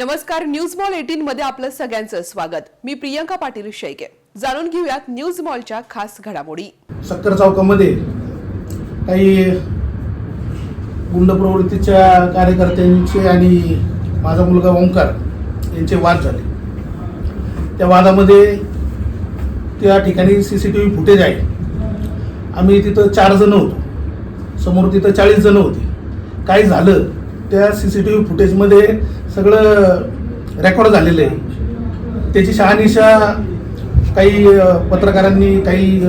नमस्कार news mall eighteen मध्ये आपलं सगळ्यांचं स्वागत. मी प्रियंका पाटील शेळके. जाणून घेऊयात न्यूज मॉलच्या खास घडामोडी. सक्कर चौकामध्ये काही गुंड प्रवृत्तीच्या कार्यकर्त्यांचे आणि माझा मुलगा ओंकार यांचे वाद झाले. त्या वादामध्ये त्या ठिकाणी C C T V footage आहे. आम्ही तिथं चार जण होतो. समोर तिथं चाळीस जण होते. काय झालं? त्या सी सी टी व्ही फुटेजमध्ये सगळं रेकॉर्ड झालेलं आहे. त्याची शहानिशा काही पत्रकारांनी काही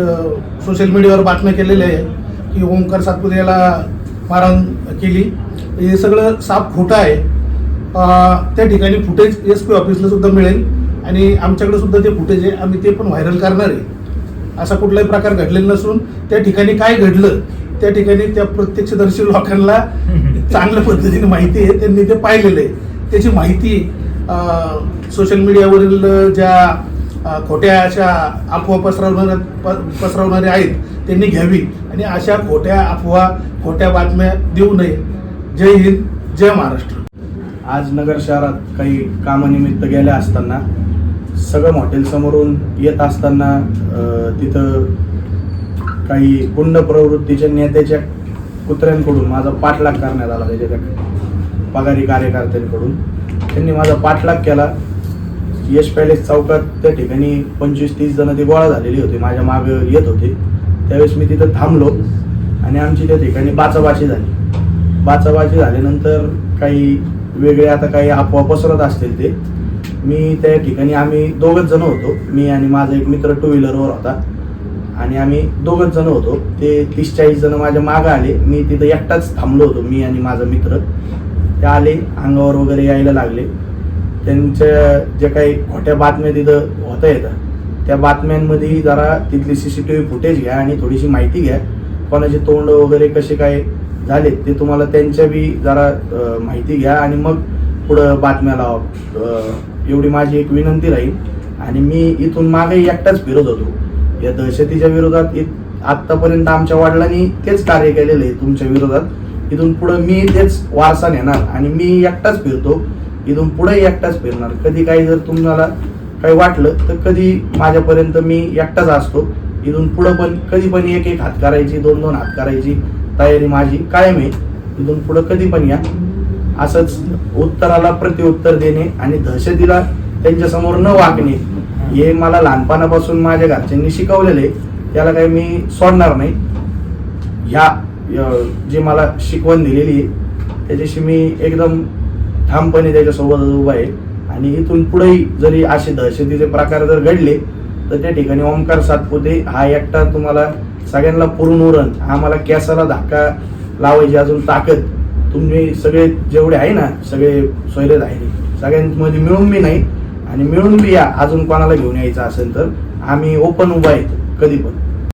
सोशल मीडियावर बातम्या केलेल्या आहे की ओंकार सातपुते याला मारहाण केली. हे सगळं साफ खोटं आहे. त्या ठिकाणी फुटेज एस पी ऑफिसला सुद्धा मिळेल आणि आमच्याकडे सुद्धा ते फुटेज आहे. आम्ही ते पण व्हायरल करणार आहे. असा कुठलाही प्रकार घडलेला नसून त्या ठिकाणी काय घडलं त्या ठिकाणी त्या प्रत्यक्षदर्शी लोकांना चांगल्या पद्धतीने माहिती आहे. त्यांनी ते पाहिलेलं आहे. त्याची माहिती सोशल मीडियावरील ज्या खोट्या अशा अफवा पसरवणाऱ्या प- पसरवणारे आहेत त्यांनी घ्यावी. आणि अशा खोट्या अफवा खोट्या बातम्या देऊ नये. जय हिंद जय महाराष्ट्र. आज नगर शहरात काही कामानिमित्त गेल्या असताना सगळं हॉटेलसमोरून येत असताना तिथं काही गुंड प्रवृत्तीच्या नेत्याच्या कुत्र्यांकडून माझा पाठलाग करण्यात आला त्याच्या पगारी कार्यकर्त्यांकडून. त्यांनी माझा पाठलाग केला. यश पॅलेस चौकात त्या ठिकाणी पंचवीस तीस जण ती गोळा झालेली होती. माझ्या मागे येत होते. त्यावेळेस मी तिथं थांबलो आणि आमची त्या ठिकाणी बाचाबाची झाली. बाचाबाची झाल्यानंतर काही वेगळे आता काही अफवा पसरत असतील ते मी त्या ठिकाणी आम्ही दोघंच जण होतो. मी आणि माझा एक मित्र टू व्हीलरवर होता. आणि आम्ही दोघंच जण होतो. ते तीस चाळीस जण माझ्या मागं आले. मी तिथं एकटाच थांबलो होतो मी आणि माझा मित्र. ते आले अंगावर वगैरे यायला लागले. त्यांच्या जे काही खोट्या बातम्या तिथं होता आहेत त्या बातम्यांमध्ये जरा तिथली C C T V footage घ्या आणि थोडीशी माहिती घ्या. कोणाचे तोंड वगैरे कसे काय झाले ते तुम्हाला त्यांच्या बी जरा माहिती घ्या आणि मग पुढं बातम्या लावा. एवढी माझी एक विनंती राहील. आणि मी इथून मागे एकटाच फिरत होतो. या दहशतीच्या विरोधात इत- आत्तापर्यंत आमच्या वडिलांनी तेच कार्य केलेलं आहे तुमच्या विरोधात. इथून पुढं मी तेच वारसा नेणार आणि मी एकटाच फिरतो. इथून पुढे एकटाच फिरणार. कधी काही जर तुम्हाला काही वाटलं तर कधी माझ्यापर्यंत मी एकटाच असतो. इथून पुढं पण कधी पण एक एक हात करायची दोन दोन हात करायची तयारी माझी कायम आहे. इथून पुढं कधी पण या. असंच उत्तराला प्रत्युत्तर देणे आणि दहशतीला त्यांच्यासमोर न वागणे हे मला लहानपणापासून माझ्या घरच्यांनी शिकवलेले त्याला काही मी सोडणार नाही. या जी मला शिकवण दिलेली आहे त्याच्याशी मी एकदम ठामपणे त्याच्यासोबत उभा आहे. आणि इथून पुढेही जरी असे दहशतीचे प्रकार जर घडले तर त्या ठिकाणी ओंकार सातपुते हा एकटा तुम्हाला सगळ्यांना पुरून उरण हा मला कॅसाला धक्का लावायची अजून ताकद तुम्ही सगळे जेवढे आहे ना सगळे सोयरेत आहे. सगळ्यांमध्ये मिळून बी नाही आणि मिळून बी या अजून कोणाला घेऊन यायचं असेल तर आम्ही ओपन उभा आहेत कधी पण